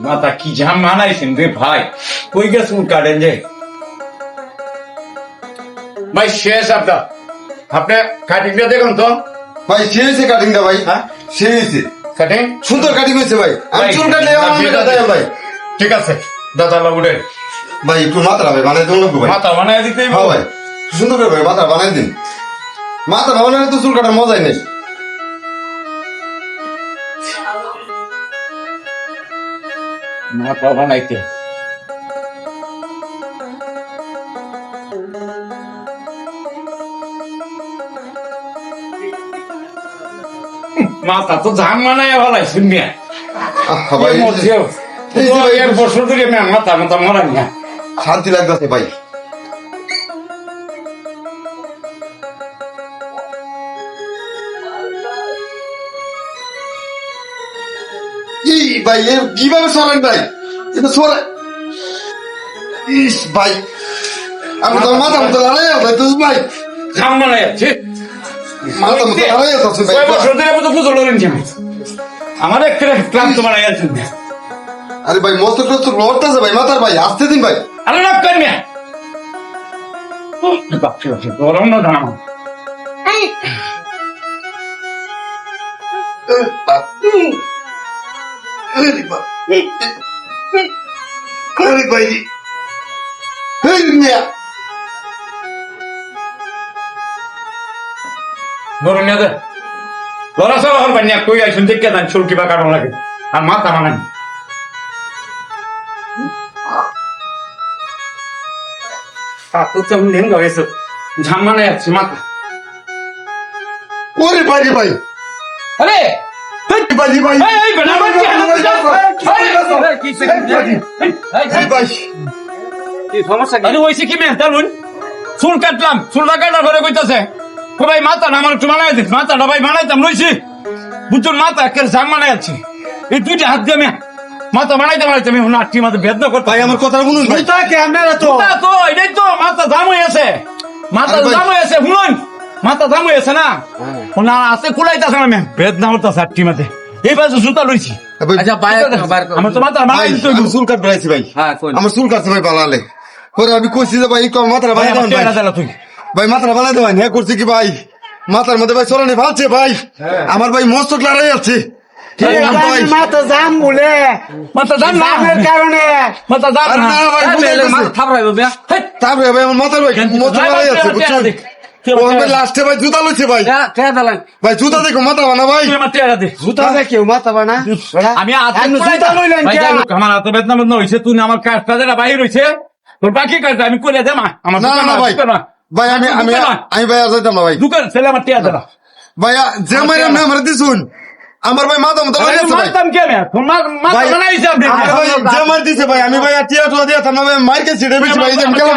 মাথা কি জাম মানাইছেন রে ভাই? কই গেছুন কাটেন যে? ভাই শেষ আপনার। আপনি কাটিংটা দেখুন তো। ভাই সে হয়েছে কাটিংটা ভাই। হ্যাঁ? কাটিং সুন্দর কাটিং হয়েছে ভাই। আমি চুল কাটলে আমার দেয় ভাই। ঠিক আছে। দাদা উঠে ভাই একটু মাত্রা ভাই বানাই দেবো নাকি ভাই? মাথা বানায় দিতে হ্যাঁ ভাই সুন্দর করে ভাই মাথা বানাই দিন। মাথা বানালে তো চুল কাটার মজাই নেই। মাথা বানাইতে। মাথা তো ঝাম মানায় ভালাই শুনিয়া। ভাই বছর আমি মাথা মাথা মরাই না। শান্তি লাগতেছে ভাই। ভাই এ কীভাবে সরেন ভাই? এটা সরে ইস ভাই আমি তো মাথা মতো লড়াই ভাই তুই ভাই। ঝাম মানায় আছে মাথা মতো আছে ভাই। কয় বছর ধরে মতো পুজো লড়েন আমি আমার একটা ক্লান্ত গেছেন আরে ভাই মস্ত টস্ত লড়তেছে ভাই মাথার ভাই আসতে দিন ভাই। আরে না। কন্যা বাপরে বাপরে গরম না জানা আরে বাপ আরে ভাই। এই মিয়া। গরম না দে। লড়া সব হল বানিয়া কই আইছেন দেখে দেন চুল কিবা কাটন লাগে। আর মাথা মানান ঝাম মানায় আছে মাথা ওরে ভাই রে ভাই। আরে! ভাই রে ভাই। এই, এই, বেটা, বাচ্চা, এই, কি সে- এই, এই, এই ভাই আরে ওইসে কি মেয়ে? তালুন চুল কাটলাম চুলটা কাটার পরে কইতাছে। ও ভাই মাথা না আমার একটু বানাই দিস। মাথাটা ভাই বানাইতাম লইছি। বুঝুন মাথা একের জাম বানাই আছে। এই দুইটা হাত দিয়ে মাথা বানাইতে বানাইতে আমি আটটি মাথা বেদনা করতে ভাই আমার কথা শুনুন ভাই। তো? এটাই তো মাথা জাম হয়ে আছে মাথা আরে ভাই। জাম হয়ে আছে শুনুন। মাথা জাম হয়ে আছে না? ও না আছে কুলাইতেছে না মেয়ে বেদনা করতেছে আটটি মাথে এই পাশে জুতা লইছি। ভাই, আচ্ছা করো। আমার তো মাথা ভাই বানাই দিতে চুল কাট বেড়াইছি ভাই। হ্যাঁ, আমার চুল কাটছে ভাই বানালে পরে আমি কইছি যে ভাই আমার মাথাটা ভাই, ভাই। ভাই মাথাটা বানাই দেবেন হ্যাঁ করছি কি ভাই? মাথার মধ্যে ভাই সরানি ফালছে ভাই? আমার ভাই ভাই মাথা মাথা না মাথা ভাই। মাথা ভাই আমার ভাই মস্ত লড়াই আছে। ভাই লাস্টে ভাই জুতা লইছে ভাই। ভাই জুতা দেখো মাথা বানা ভাই। জুতা কেউ মাথা বানা। আমি জুতা হোক, আমার হাতে বেদনা বেদনা হয়েছে তুই আমার কাজটা যেটা বাইর হয়েছে তোর বাকি কাজটা আমি করে দে মা আমার না না ভাই। ভাই আমি আমি। আমি ভাই আর যাইতাম না ভাই। দোকান ছেলে আমার টিয়া দেলা ভাই যে মাইরা না আমার দিছুন। আমার ভাই মাথা তো ভাই। মারতাম কে ভাই, আরে ভাই যে মার দিছে ভাই আমি ভাই টিয়া টোয়া দিয়া থাম ভাই মাইকে ছিড়ে বেশি ভাই কেমন